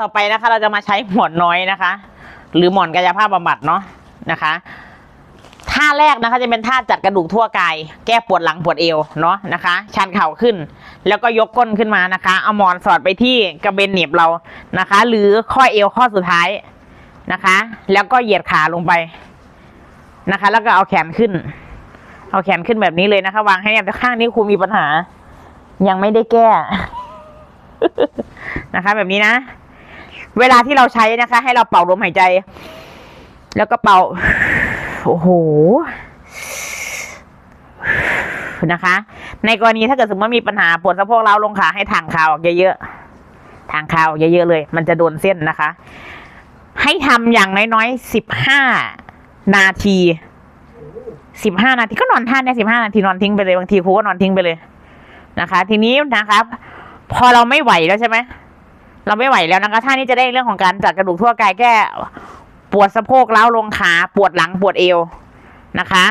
ต่อไปนะคะ เราจะมาใช้หมอนน้อยนะคะ หรือหมอนกายภาพบำบัดเนาะนะคะท่าแรกนะคะจะเป็นท่าจัดกระดูกทั่วกาย แก้ปวดหลังปวดเอวเนาะนะคะ ชันเข่าขึ้น แล้วก็ยกก้นขึ้นมานะคะ เอาหมอนสอดไปที่กระเบนเหน็บเรานะคะ หรือข้อเอวข้อสุดท้ายนะคะ แล้วก็เหยียดขาลงไปนะคะ แล้วก็เอาแขนขึ้น เอาแขนขึ้นแบบนี้เลยนะคะ วางให้แนบแต่ข้างนี้ครูมีปัญหา ยังไม่ได้แก้ นะคะ แบบนี้นะ เวลาที่เราใช้นะคะ ให้เราเป่าลมหายใจ แล้วก็เป่า โอ้โหนะคะ ในกรณีถ้าเกิดสมมติว่ามีปัญหาปวดสะโพกเล้าวลงขาให้ทางคาวออกเยอะๆทางคาวออกเยอะๆเลย มันจะโดนเส้นนะคะ ให้ทำอย่างน้อยๆสิบห้านาทีสิบห้านาทีก็นอนท่านี่ยสิบห้านาทีนอนทิ้งไปเลยบางทีครูก็นอนทิ้งไปเลยนะคะ ทีนี้นะครับ พอเราไม่ไหวแล้วใช่ไหม เราไม่ไหวแล้วนะคะท่านี้จะได้เรื่องของการจัดกระดูกทั่วกายแก้ปวดสะโพกเล้าวลงขาปวดหลังปวดเอวนะคะ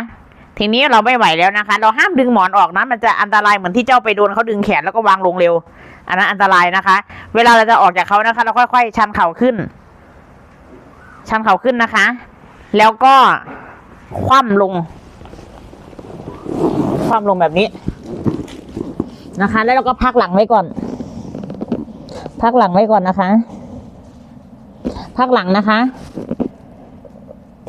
ทีนี้เราไม่ไหวแล้วนะคะ เราห้ามดึงหมอนออกนะมันจะอันตรายเหมือนที่เจ้าไปโดนเขาดึงแขนแล้วก็วางลงเร็ว อันนั้นอันตรายนะคะ เวลาเราจะออกจากเขานะคะ เราค่อยๆชันเข่าขึ้น ชันเข่าขึ้นนะคะ แล้วก็คว่ำลง คว่ำลงแบบนี้นะคะ แล้วเราก็พักหลังไว้ก่อน พักหลังไว้ก่อนนะคะ พักหลังนะคะ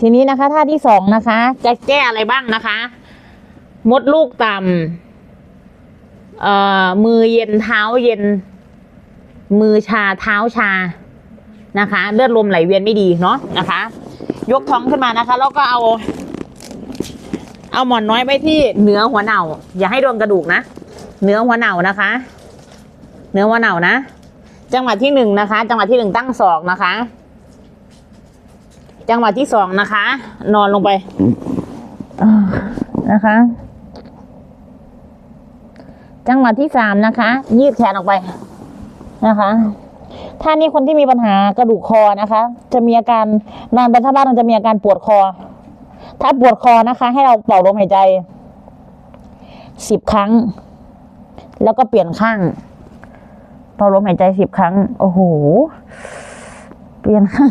ทีนี้นะคะท่าที่สองนะคะ จะแก้อะไรบ้างนะคะ มดลูกต่ำเอ่อมือเย็นเท้าเย็น มือชาเท้าชานะคะ เลือดลมไหลเวียนไม่ดีเนาะนะคะ ยกท้องขึ้นมานะคะ แล้วก็เอาเอาหมอนน้อยไปที่เหนือหัวเน่า อย่าให้โดนกระดูกนะเหนือหัวเน่านะคะเหนือหัวเน่านะ จังหวะที่หนึ่งนะคะ จังหวะที่หนึ่งตั้งศอกนะคะ จังหวะที่สองนะคะ นอนลงไปนะคะ จังหวะที่สามนะคะ ยืดแขนออกไปนะคะท่านี้คนที่มีปัญหากระดูกคอนะคะ จะมีอาการนอนไปท่าบ้านมันจะมีอาการปวดคอ ถ้าปวดคอนะคะ ให้เราเป่าลมหายใจสิบครั้ง แล้วก็เปลี่ยนข้าง เป่าลมหายใจสิบครั้ง โอ้โห เปลี่ยนข้าง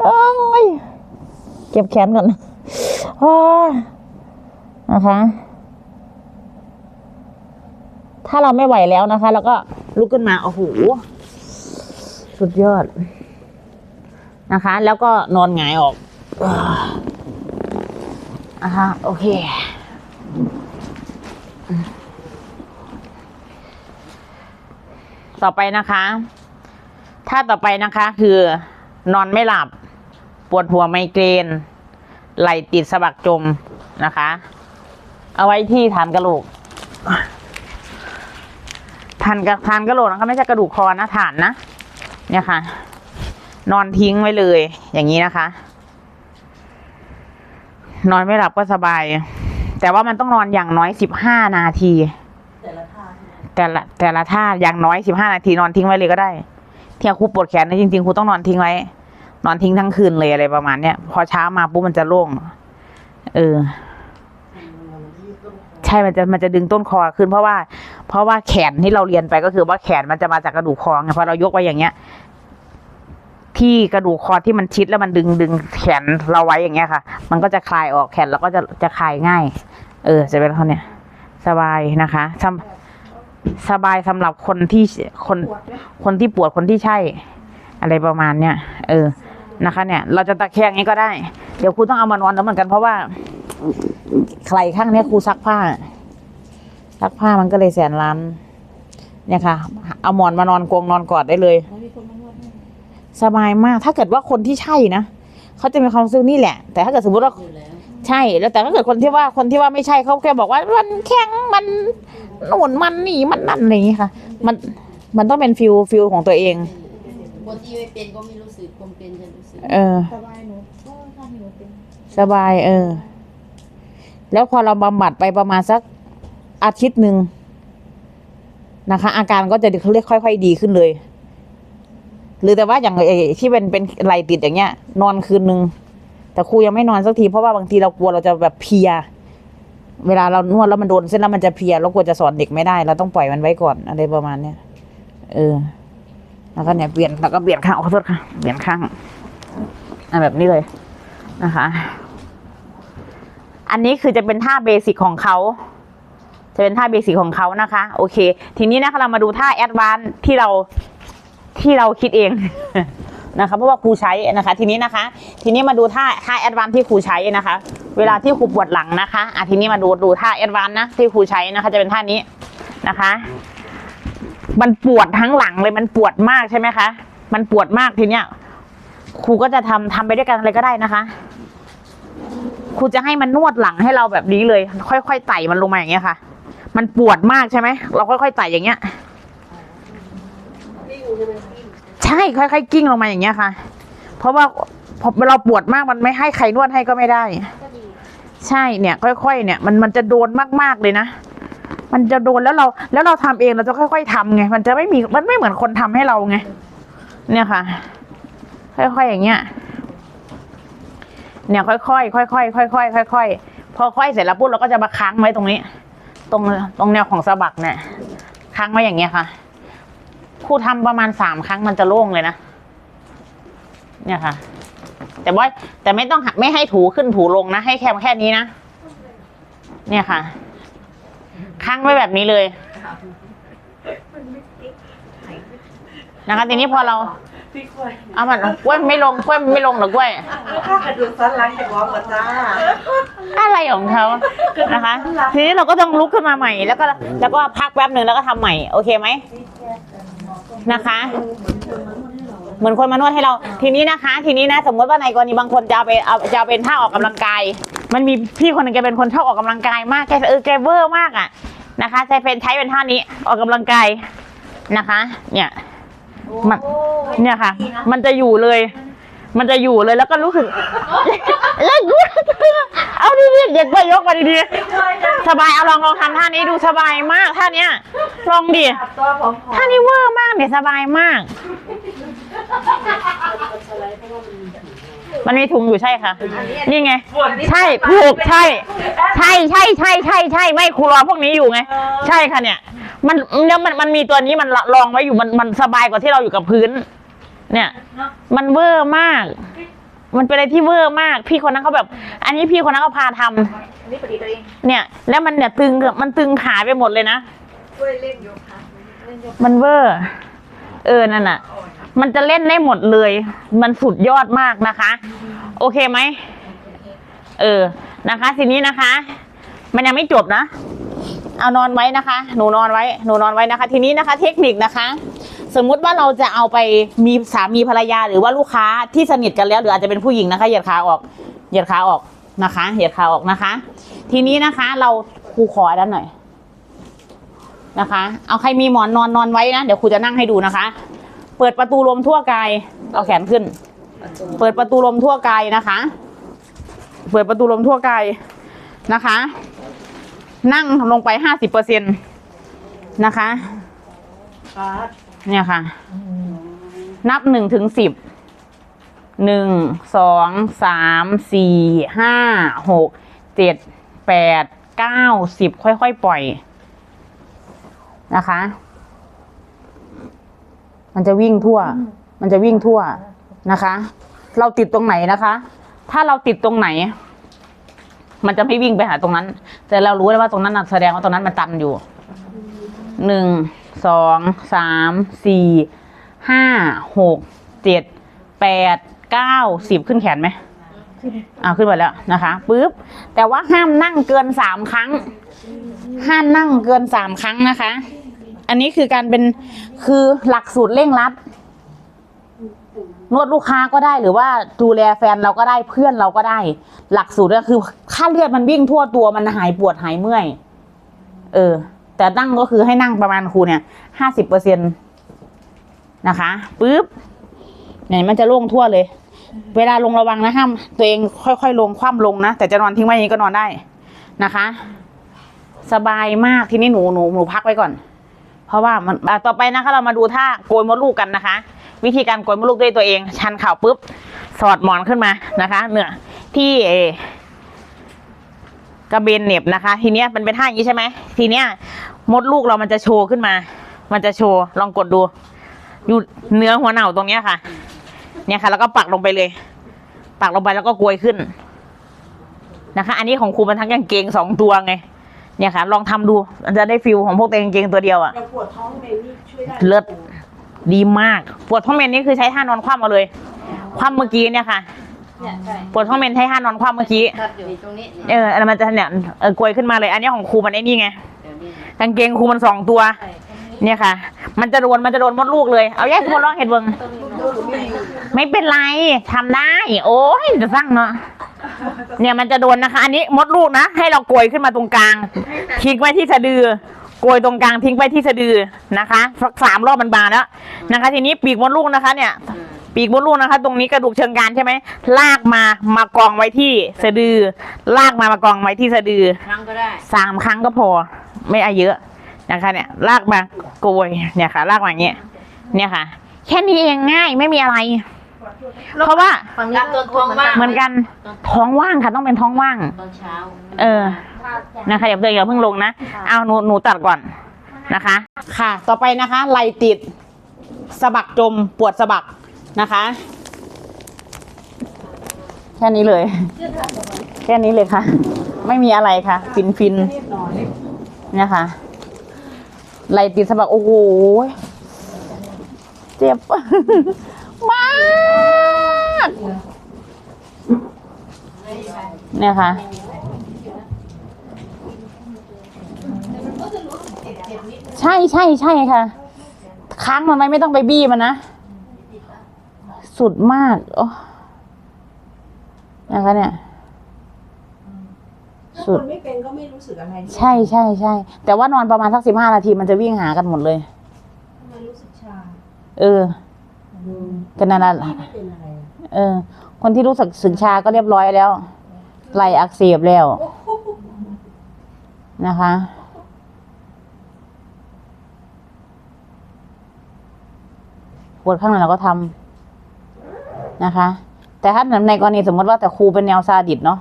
โอ้ยเก็บแขนก่อนอนะคะ ถ้าเราไม่ไหวแล้วนะคะเราก็ลุกขึ้นมา โอ้โห สุดยอด นะคะ แล้วก็นอนหงายออกนะคะโอเค ต่อไปนะคะ ถ้าต่อไปนะคะ คือนอนไม่หลับ ปวดหัวไมเกรน ไหลติดสะบักจมนะคะ เอาไว้ที่ฐานกระโหลกฐานกระฐานกระโหลกนะคะไม่ใช่กระดูกคอนะฐานนะ เนี่ยค่ะ นอนทิ้งไว้เลย อย่างนี้นะคะ นอนไม่หลับก็สบาย แต่ว่ามันต้องนอนอย่างน้อยสิบห้านาที แต่ละแต่ละท่าอย่างน้อยสิบห้านาทีนอนทิ้งไว้เลยก็ได้ ที่ครูปวดแขนนะจริงๆครูต้องนอนทิ้งไว้ นอนทิ้งทั้งคืนเลยอะไรประมาณเนี้ยพอเช้ามาปุ๊บมันจะโล่งเออใช่ มันจะ มันจะดึงต้นคอขึ้นเพราะว่า เพราะว่าแขนที่เราเรียนไปก็คือว่าแขนมันจะมาจากกระดูกคอไงพอเรายกไว้อย่างเงี้ย ที่กระดูกคอที่มันชิดแล้วมันดึงดึงแขนเราไว้อย่างเงี้ยค่ะ มันก็จะคลายออกแขนเราก็จะจะคลายง่าย เออ จะเป็นเท่านี้สบายนะคะสำ สบายสำหรับคนที่คนปวดไหมคนที่ปวดคนที่ใช่ อะไรประมาณเนี้ยเออนะคะ เนี่ย เราจะตะแคงอย่างนี้ก็ได้ เดี๋ยวครูต้องเอามานอนแล้วเหมือนกันเพราะว่าใครข้างเนี้ยครูซักผ้าซักผ้ามันก็เลยแสนล้านเนี่ยค่ะ เอาหมอนมานอนกงนอนกอดได้เลยแล้วมีคนมานวดให้สบายมาก ถ้าเกิดว่าคนที่ใช่นะเขาจะมีความรู้สึกนี่แหละ แต่ถ้าเกิดสมมติว่าอยู่แล้ว ใช่แล้วแต่ถ้าเกิดคนที่ว่าคนที่ว่าไม่ใช่เขาแค่บอกว่ามันแข็งมันหนุนมันหนีมันนั่นอะไรอย่างงี้ค่ะ มันมันต้องเป็นฟิลฟิลของตัวเอง คนที่ไม่เป็นก็ไม่รู้สึกคนเป็นจะรู้สึกเออ สบายหนูก็ถ้าหนูเป็นสบาย เออ แล้วพอเราบำบัดไปประมาณสักอาทิตย์หนึ่งนะคะ อาการก็จะเขาเรียกค่อย ๆ ดีขึ้นเลย หรือแต่ว่าอย่างไอ้ที่เป็นเป็นไหลติดอย่างเงี้ย นอนคืนนึง แต่ครูยังไม่นอนสักทีเพราะว่าบางทีเรากลัวเราจะแบบเพีย เวลาเรานวดแล้วมันโดนเส้นแล้วมันจะเพียเรากลัวจะสอนเด็กไม่ได้เราต้องปล่อยมันไว้ก่อนอะไรประมาณเนี้ยเออ แล้วก็เนี่ยเปลี่ยนแล้วก็เปลี่ยนข้างขอโทษค่ะเปลี่ยนข้างอะแบบนี้เลยนะคะ อันนี้คือจะเป็นท่าเบสิกของเขาจะเป็นท่าเบสิกของเขานะคะ โอเค ทีนี้นะคะเรามาดูท่าแอดวานที่เราที่เราคิดเอง นะคะเพราะว่าครูใช้นะคะ ทีนี้นะคะ ทีนี้มาดูท่าท่าแอดวานที่ครูใช้นะคะ เวลาที่ครูปวดหลังนะคะอะทีนี้มาดูดูท่าแอดวานนะที่ครูใช้นะคะจะเป็นท่านี้นะคะ มันปวดทั้งหลังเลยมันปวดมากใช่ไหมคะ มันปวดมากทีเนี้ยครูก็จะทำทำไปด้วยกันอะไรก็ได้นะคะครูจะให้มันนวดหลังให้เราแบบนี้เลย ค่อยๆไต่มันลงมาอย่างเงี้ยค่ะ มันปวดมากใช่ไหมเราค่อยๆไต่อย่างเงี้ย ใช่ค่อยๆกิ้งลงมาอย่างเงี้ยค่ะ เพราะว่าพอเราปวดมากมันไม่ให้ใครนวดให้ก็ไม่ได้ ใช่เนี่ย ค่อยๆ เนี่ยมันมันจะโดนมากๆเลยนะมันจะโดนแล้วเราแล้วเราทำเองเราจะค่อย ๆทำไงมันจะไม่มีมันไม่เหมือนคนทำให้เราไงเนี่ยค่ะ ค่อยๆอย่างเงี้ย เนี่ยค่อยๆค่อยๆค่อยๆค่อยๆพอค่อยเสร็จแล้วปุ๊บเราก็จะมาค้างไว้ตรงนี้ ตรงตรงแนวของสะบักเนี่ยค้างไว้อย่างเงี้ยค่ะ ครูทำประมาณสามครั้งมันจะโล่งเลยนะ เนี่ยค่ะ แต่ว่าแต่ไม่ต้องหักไม่ให้ถูขึ้นถูลงนะ ให้แค่แค่นี้นะ เนี่ยค่ะ ค้างไว้แบบนี้เลยนะคะทีนี้พอเราพี่กล้วยเอามันกล้วยไม่ลงกล้วยไม่ลงหรอกกล้วยข้ากระดูกสันหลังจะบอกว่าจ้าอะไรของเขานะคะ ทีนี้เราก็ต้องลุกขึ้นมาใหม่ แล้วก็แล้วก็พักแป๊บหนึ่งแล้วก็ทำใหม่ โอเคไหม นะคะ เหมือนคนมานวดให้เรา ทีนี้นะคะ ทีนี้นะ สมมติว่าในกรณีบางคนจะเอาไปเอาจะเอาเป็นท่าออกกำลังกาย มันมีพี่คนหนึ่งแกเป็นคนชอบออกกำลังกายมากแกเออแกเวอร์มากอะนะคะใช้เป็นใช้เป็นท่านี้ออกกำลังกายนะคะ เนี่ยมันเนี่ยค่ะ มันจะอยู่เลย มันจะอยู่เลยแล้วก็รู้สึกแล้วกูเอาดีๆเด็กไปยกมาดีๆสบายเอาลองลองทำท่านี้ดูสบายมากท่าเนี้ยลองดิท่านี้เวอร์มากเนี่ยสบายมาก มันมีถุงอยู่ใช่ค่ะ นี่ไง ใช่ถูกใช่ ใช่ใช่ใช่ใช่ใช่ไม่ครูรอพวกนี้อยู่ไง ใช่ค่ะเนี่ย มันแล้วมันมันมีตัวนี้มันรองไว้อยู่มันมันสบายกว่าที่เราอยู่กับพื้น เนี่ย มันเวอร์มาก มันเป็นอะไรที่เวอร์มาก พี่คนนั้นเขาแบบ อันนี้พี่คนนั้นเขาพาทำนี่ปฏิตัวเองเนี่ย แล้วมันเนี่ยตึงมันตึงขาไปหมดเลยนะช่วยเล่นโยคะเล่นโยคะมันเวอร์ เออนั่นน่ะ มันจะเล่นได้หมดเลย มันสุดยอดมากนะคะ โอเคไหมเออนะคะทีนี้นะคะ มันยังไม่จบนะ เอานอนไว้นะคะ หนูนอนไว้ หนูนอนไว้นะคะ ทีนี้นะคะ เทคนิคนะคะ สมมุติว่าเราจะเอาไปมีสามีภรรยาหรือว่าลูกค้าที่สนิทกันแล้ว หรืออาจจะเป็นผู้หญิงนะคะเหยียดขาออกเหยียดขาออกนะคะเหยียดขาออกนะคะ ทีนี้นะคะเราครูขอด้านหน่อยนะคะ เอาใครมีหมอนนอนนอนไว้นะ เดี๋ยวครูจะนั่งให้ดูนะคะ เปิดประตูลมทั่วกายเอาแขนขึ้น เปิดประตูลมทั่วกายนะคะ เปิดประตูลมทั่วกายนะคะ นั่งลงไปห้าสิบเปอร์เซ็นตนะคะ เนี่ยค่ะ นับหนึ่งถึงสิบหนึ่งสองสามสี่ห้าหกเจ็ดแปดเก้าสิบค่อยๆ ปล่อยนะคะ มันจะวิ่งทั่ว มันจะวิ่งทั่วนะคะ เราติดตรงไหนนะคะ ถ้าเราติดตรงไหน มันจะไม่วิ่งไปหาตรงนั้น แต่เรารู้เลยว่าตรงนั้นแสดงว่าตรงนั้นมันตันอยู่หนึ่ง สองสามสี่ห้าหกเจ็ดแปดเก้าสิบขึ้นแขนไหมอ่าขึ้นไปแล้วนะคะปุ๊บแต่ว่าห้ามนั่งเกินสามครั้ง ห้ามนั่งเกินสามครั้งนะคะ อันนี้คือการเป็นคือหลักสูตรเร่งรัด นวดลูกค้าก็ได้หรือว่าดูแลแฟนเราก็ได้เพื่อนเราก็ได้ หลักสูตรก็คือค่าเลือดมันวิ่งทั่วตัวมันหายปวดหายเมื่อย เออ แต่นั่งก็คือให้นั่งประมาณครูเนี่ยห้าสิบเปอร์เซ็นตนะคะปุ๊บเนี่ยมันจะโล่งทั่วเลย เวลาลงระวังนะห้ามตัวเองค่อยๆ ลงคว่ำลงนะแต่จะนอนทิ้งไว้อย่างนี้ก็นอนได้นะคะ สบายมากทีนี้หนูหนูหนูพักไว้ก่อน เพราะว่ามันต่อไปนะคะ เรามาดูท่าโกยมดลูกกันนะคะ วิธีการโกยมดลูกด้วยตัวเอง ชันเข่าปุ๊บสอดหมอนขึ้นมานะคะเนื้อที่เกระเบนเหน็บนะคะ ทีเนี้ยมันเป็นท่าอย่างนี้ใช่ไหมทีเนี้ยมดลูกเรามันจะโชว์ขึ้นมา มันจะโชว์ลองกดดู อยู่เนื้อหัวเหน่าตรงเนี้ยค่ะ เนี่ยค่ะ แล้วก็ปักลงไปเลย ปักลงไปแล้วก็กลวยขึ้นนะคะ อันนี้ของครูมันทั้งกางเกงสองตัวไง เนี่ยค่ะ ลองทำดูมันจะได้ฟิลของพวกแต่กางเกงตัวเดียวอะเราปวดท้องเมนี่ช่วยได้เลิศดีมาก ปวดท้องเมนนี่คือใช้ท่านอนคว่ำมาเลย คว่ำเมื่อกี้เนี่ยค่ะ เนี่ยใช่ปวดท้องเมนใช้ท่านอนคว่ำเมื่อกี้ ครับอยู่ตรงนี้เอออันนั้นมันจะเนี่ยเออกลวยขึ้นมาเลย อันนี้ของครูมันไอ้นี่ไงเดี๋ยวนี้กางเกงครูมันสองตัวใช่เนี่ยค่ะ มันจะโดนมันจะโดนมดลูกเลย เอาแยกคนร้องเห็ดเบิงไม่เป็นไรทำได้ โอ้ยจะสร้างเนาะเนี่ยมันจะโดนนะคะ อันนี้มดลูกนะ ให้เราโกยขึ้นมาตรงกลางทิ้งไว้ที่สะดือโกยตรงกลางทิ้งไว้ที่สะดือนะคะสักสามรอบมันบานแล้วนะคะ ทีนี้ปีกมดลูกนะคะ เนี่ยอืม ปีกมดลูกนะคะ ตรงนี้กระดูกเชิงกรานใช่ไหมลากมามากองไว้ที่สะดือ ลากมามากองไว้ที่สะดือครั้งก็ได้สามครั้งก็พอ ไม่เอาเยอะนะคะ เนี่ย ลากมาโกยเนี่ยค่ะ ลากมาอย่างเงี้ยเนี่ยค่ะ แค่นี้เองง่ายไม่มีอะไร เพราะว่าฝั่งนี้ตัวท้องว่างเหมือนกันท้องว่างค่ะ ต้องเป็นท้องว่างตอนเช้า เออนะคะอย่าเพิ่งอย่าเพิ่งลงนะเอาหนูหนูตัดก่อนนะคะ ค่ะ ต่อไปนะคะไหลติดสะบักจมปวดสะบัก นะคะ แค่นี้เลย แค่นี้เลยค่ะ ไม่มีอะไรค่ะ ฟินฟินเนี่ยค่ะไหลติดสะบักโอ้โหเจ็บมากเนี่ยค่ะใช่ใช่ใช่ค่ะ ค้างมันไว้ไม่ต้องไปบี้มันนะ สุดมากโอ้นะคะเนี่ยสุดคนไม่เป็นก็ไม่รู้สึกอะไรใช่ใช่ใช่แต่ว่านอนประมาณสักสิบห้านาทีมันจะวิ่งหากันหมดเลย ทำไมรู้สึกชาเออกันนั่นแหละไม่เป็นอะไร เออ คนที่รู้สึกสึกชาก็เรียบร้อยแล้วไหลอักเสบแล้วนะคะ ปวดข้างในเราก็ทำ นะคะ แต่ถ้าในกรณีสมมติว่าแต่ครูเป็นแนวซาดิสเนาะ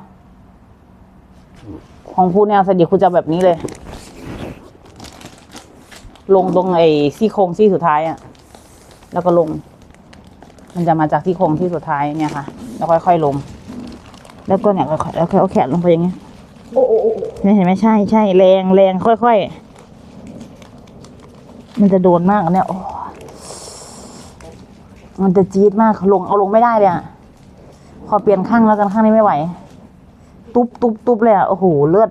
ของครูแนวซาดิสครูจะแบบนี้เลย ลงตรงไอ้ซี่โครงซี่สุดท้ายอะแล้วก็ลง มันจะมาจากซี่โครงที่สุดท้ายเนี่ยค่ะ แล้วค่อยๆลง แล้วก็เนี่ยค่อยๆแล้วค่อยเอาแขนลงไปอย่างเงี้ยโอ้โอ้โอ้เนี่เห็นไหมใช่ใช่แรงแรงค่อยๆมันจะโดนมากอันเนี่ยโอ้ มันจะจี๊ดมากลงเอาลงไม่ได้เลยอะขอเปลี่ยนข้างแล้วกันข้างนี้ไม่ไหว ตุ๊บตุ๊บตุ๊บเลยอะโอ้โหเลือด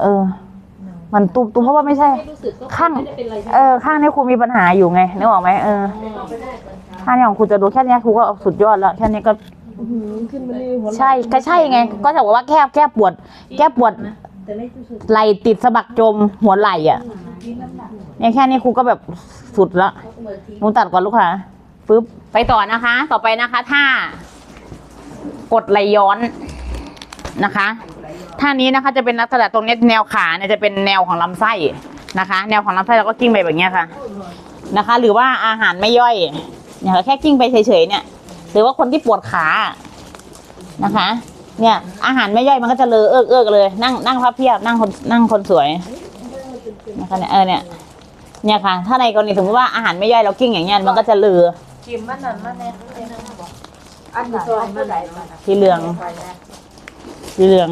เออ มันตุ๊บตุ๊บเพราะว่าไม่ใช่ ข้างเออ ข้างนี้ครูมีปัญหาอยู่ไงนึกออกไหมเออข้างนี้ของครูจะดูแค่เนี้ยครูก็สุดยอดแล้วแค่นี้ก็ขึ้นมาเลยหัวใช่ก็ใช่ไง ก็จะบอกว่าแค่แก้ปวด แก้ปวดแต่ไม่รู้สึกไหลติดสะบักจมหัวไหล่อะ เนี่ยแค่นี้ครูก็แบบสุดละหนูตัดก่อนลูกค้าปึ๊บไปต่อนะคะ ต่อไปนะคะท่ากดไหลย้อนนะคะท่านี้นะคะจะเป็นลักษณะตรงนี้แนวขาเนี่ยจะเป็นแนวของลำไส้นะคะ แนวของลำไส้เราก็กิ้งไปแบบเนี้ยค่ะนะคะ หรือว่าอาหารไม่ย่อยเนี่ยค่ะแค่กิ้งไปเฉยๆเนี่ย หรือว่าคนที่ปวดขานะคะ เนี่ยอาหารไม่ย่อยมันก็จะเลอะเอิกเอิกเลย นั่งนั่งพับเพียบนั่งคนนั่งคนสวย นะคะเนี่ยเออเนี่ยเนี่ยค่ะ ถ้าในกรณีสมมติว่าอาหารไม่ย่อยเรากิ้งอย่างเงี้ยมันก็จะเลือะกิมมันนั่นมันเนี่ยอันนี้ซอยมันไหลมาสีเหลืองสีเหลือง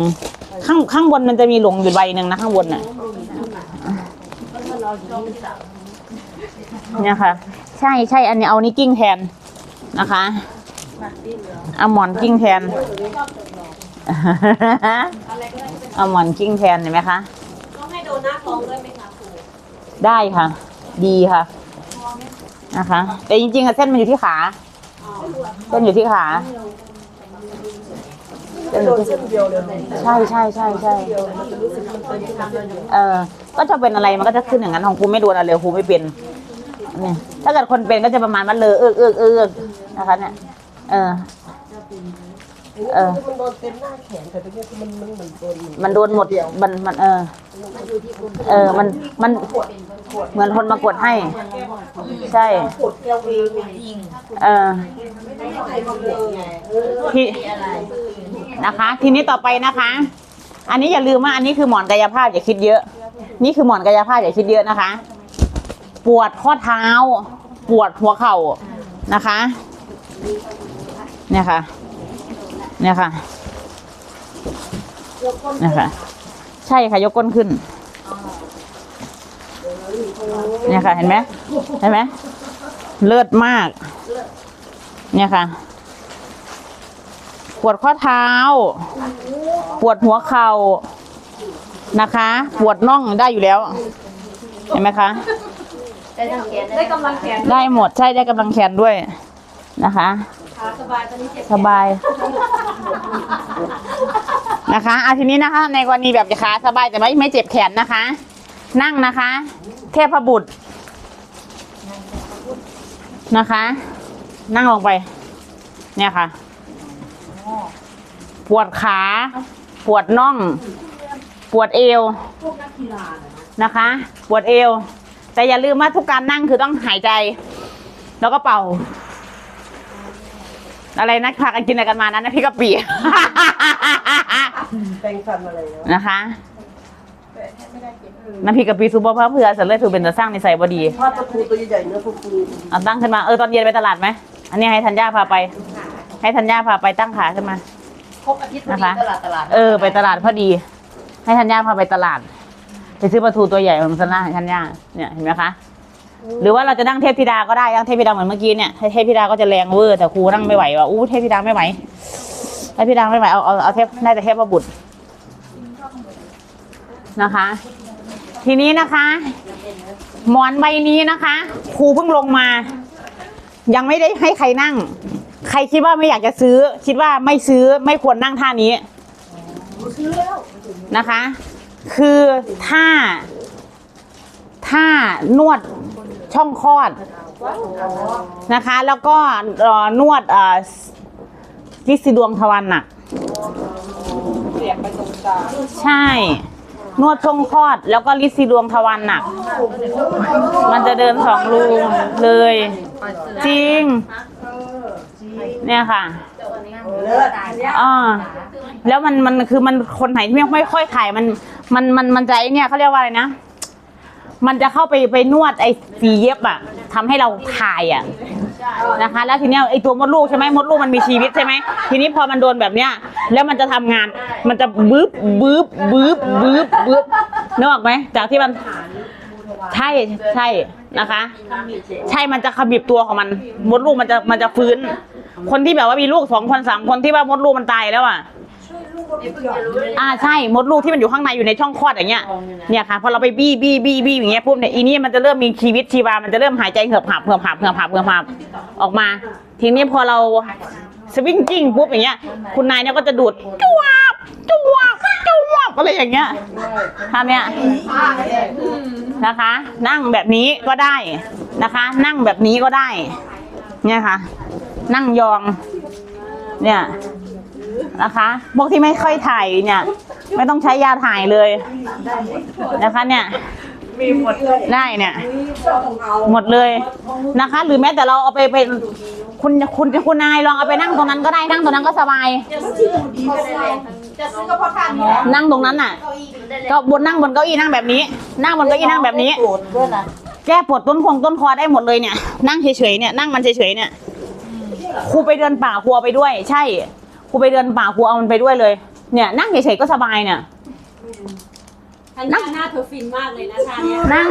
ข้างข้างบนมันจะมีหลงอยู่ใบหนึ่งนะข้างบนน่ะเนี่ยค่ะ ใช่ใช่อันนี้เอานี่กิ้งแทนนะคะเอาหมอนกิ้งแทนเอาหมอนกิ้งแทนเห็นไหมคะต้องให้โดนหน้าท้องด้วยไหมคะ ได้ค่ะ ดีค่ะนะคะ แต่จริงๆอะเส้นมันอยู่ที่ขาเส้นอยู่ที่ขาเส้นอยู่ที่เส้นเดียวเลยใช่ใช่ใช่ใช่เออก็จะเป็นอะไรมันก็จะขึ้นอย่างนั้นของครูไม่โดนอะไรครูไม่เป็นเนี่ยถ้าเกิดคนเป็นก็จะประมาณมันเลอะเอิกเอิกเอิกเอิกนะคะเนี่ยเออ เออมันโดนเต็มหน้าแขนแต่ตรงนี้คือมันมันเหมือนโดนมันโดนหมดมัน มันเออเออ มัน มัน เหมือนคนมากดให้ ใช่ ปวดแก้วเองไงเออ ไม่ใครมาปวดไงเออที่นะคะ ทีนี้ต่อไปนะคะ อันนี้อย่าลืมว่าอันนี้คือหมอนกายภาพอย่าคิดเยอะ นี่คือหมอนกายภาพอย่าคิดเยอะนะคะ ปวดข้อเท้า ปวดหัวเข่านะคะ เนี่ยค่ะ เนี่ยค่ะเนี่ยค่ะ ใช่ค่ะยกก้นขึ้นเนี่ยค่ะ เห็นไหมเห็นไหมเลิศมาก เนี่ยค่ะ ปวดข้อเท้า ปวดหัวเข่านะคะ ปวดน่องได้อยู่แล้ว เห็นไหมคะ ได้ทั้งแขนได้กำลังแขนได้หมดใช่ได้กำลังแขนด้วยนะคะขา สบายตอนนี้เจ็บสบาย นะคะอาทีนี้นะคะ ในกรณีแบบขาสบายแต่ไม่ไม่เจ็บแขนนะคะ นั่งนะคะ เทพบุตรนะคะ นั่งลงไป เนี่ยค่ะ ปวดขา ปวดน่อง ปวดเอวนะคะ ปวดเอว แต่อย่าลืมว่าทุกการนั่งคือต้องหายใจ แล้วก็เป่า อะไรนะพากันกินอะไรกันมานั้นนะพี่กะปิ แปลงฟันอะไรเนาะนะคะน้ำพริกกะปิซุปเปอร์พระเพื่อเสร็จเลยถือเป็นตัวสร้างนิสัยบดีทอดปลาทูตัวใหญ่ๆเนื้อฟูเอาตั้งขึ้นมาเออตอนเย็นไปตลาดไหมอันนี้ให้ธัญญาพาไป ให้ธัญญาพาไปตั้งขาขึ้นมา ครบอาทิตย์พอนะดีคะตลาดตลาดเออไปตลาดพอดี ให้ธัญญาพาไปตลาด ไปซื้อปลาทูตัวใหญ่ของสนาให้ธัญญาเนี่ยเห็นไหมคะ หรือว่าเราจะนั่งเทพธิดาก็ได้นั่งเทพธิดาเหมือนเมื่อกี้เนี่ยเทพธิดาก็จะแรงเวอร์แต่ครูนั่งไม่ไหวว่ะอู้เทพธิดาไม่ไหวเทพธิดาไม่ไหวเอาเอาเอาเทพได้แต่เทพบุตรนะคะ ทีนี้นะคะหมอนใบนี้นะคะครูเพิ่งลงมา ยังไม่ได้ให้ใครนั่ง ใครคิดว่าไม่อยากจะซื้อ คิดว่าไม่ซื้อไม่ควรนั่งท่านี้นะคะ คือท่าท่านวด ช่องคลอดนะคะ แล้วก็นวดอะลิซิดวงทวารหนักเสียบไปตรงกลางใช่ นวดช่องคลอด แล้วก็ลิซิดวงทวารหนักมันจะเดินสองรูเลย จริง เนี่ยค่ะเลิศอ่าแล้วมันมันคือมันคนไหนที่ไม่ไม่ค่อยถ่ายมันมันมันมันใจเนี่ยเขาเรียกว่าอะไรนะ มันจะเข้าไปไปนวดไอ้สีเย็บอะทำให้เราถ่ายอะนะคะ แล้วทีเนี้ยไอ้ตัวมดลูกใช่ไหมมดลูกมันมีชีวิตใช่ไหมทีนี้พอมันโดนแบบเนี้ย แล้วมันจะทำงาน มันจะบึ๊บบึ๊บบึ๊บบึ๊บบึ๊บนึกออกไหมจากที่มันใช่ใช่นะคะ ใช่มันจะขมิบตัวของมันมดลูกมันจะมันจะฟื้น คนที่แบบว่ามีลูกสองคนสามคนที่ว่ามดลูกมันตายแล้วอะ อ่าใช่มดลูกที่มันอยู่ข้างในอยู่ในช่องคลอดอย่างเงี้ยเนี่ยค่ะพอเราไปบี้บี้บี้บี้อย่างเงี้ยปุ๊บเนี่ยอีนี่มันจะเริ่มมีชีวิตชีวา มันจะเริ่มหายใจเหือบหับเหือบหับเหือบหับเหือบหับออกมา ทีนี้พอเราสวิงกิ้งปุ๊บอย่างเงี้ย คุณนายเนี่ยก็จะดูดจวบจวบจวบอะไรอย่างเงี้ยทำเนี่ยนะคะ นั่งแบบนี้ก็ได้นะคะ นั่งแบบนี้ก็ได้ เนี่ยค่ะ นั่งยอง เนี่ย นะคะพวกที่ไม่ค่อยถ่ายเนี่ย ไม่ต้องใช้ยาถ่ายเลยนะคะเนี่ยมีหมดเลยได้เนี่ยต้องเอาหมดเลยนะคะ หรือแม้แต่เราเอาไปไปคุณคุณคุณนายลองเอาไปนั่งตรงนั้นก็ได้นั่งตรงนั้นก็สบายจะซื้อจะซื้อก็เพราะทางนี้นั่งตรงนั้นน่ะ ก็บนนั่งบนเก้าอี้นั่งแบบนี้ นั่งบนเก้าอี้นั่งแบบนี้โกรธด้วยนะแก้ปวดต้นคงต้นคอได้หมดเลยเนี่ย นั่งเฉยๆเนี่ยนั่งมันเฉยๆเนี่ยครูไปเดินป่าครูเอาไปด้วย ใช่ค รูไปเดินป่าครูเอามันไปด้วยเลย เนี่ยนั่งเฉยๆก็สบายเนี่ยทันยาหน้าเธอฟินมากเลยนะท่าเนี้ยนั่ง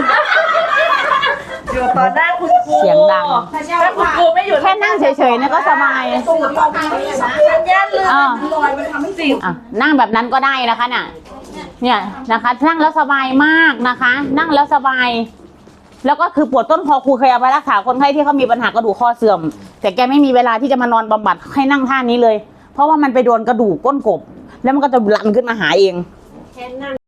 อยู่ต่อหน้าคุณครูเสียงดังทันยาถ้าคุณครูไม่อยู่แค่นั่งเฉยๆเนี่ยก็สบายตูดตรงนี้นะสัญญาณเลยอ่าลอยมันทำให้สิ่งอะนั่งแบบนั้นก็ได้นะคะน่ะ เนี่ยนะคะ นั่งแล้วสบายมากนะคะ นั่งแล้วสบาย แล้วก็คือปวดต้นคอครูเคยเอาไปรักษาคนไข้ที่เขามีปัญหากระดูกข้อเสื่อม แต่แกไม่มีเวลาที่จะมานอนบำบัดให้นั่งท่านี้เลย เพราะว่ามันไปโดนกระดูกก้นกบ แล้วมันก็จะลันขึ้นมาหาเอง แค่นั่ง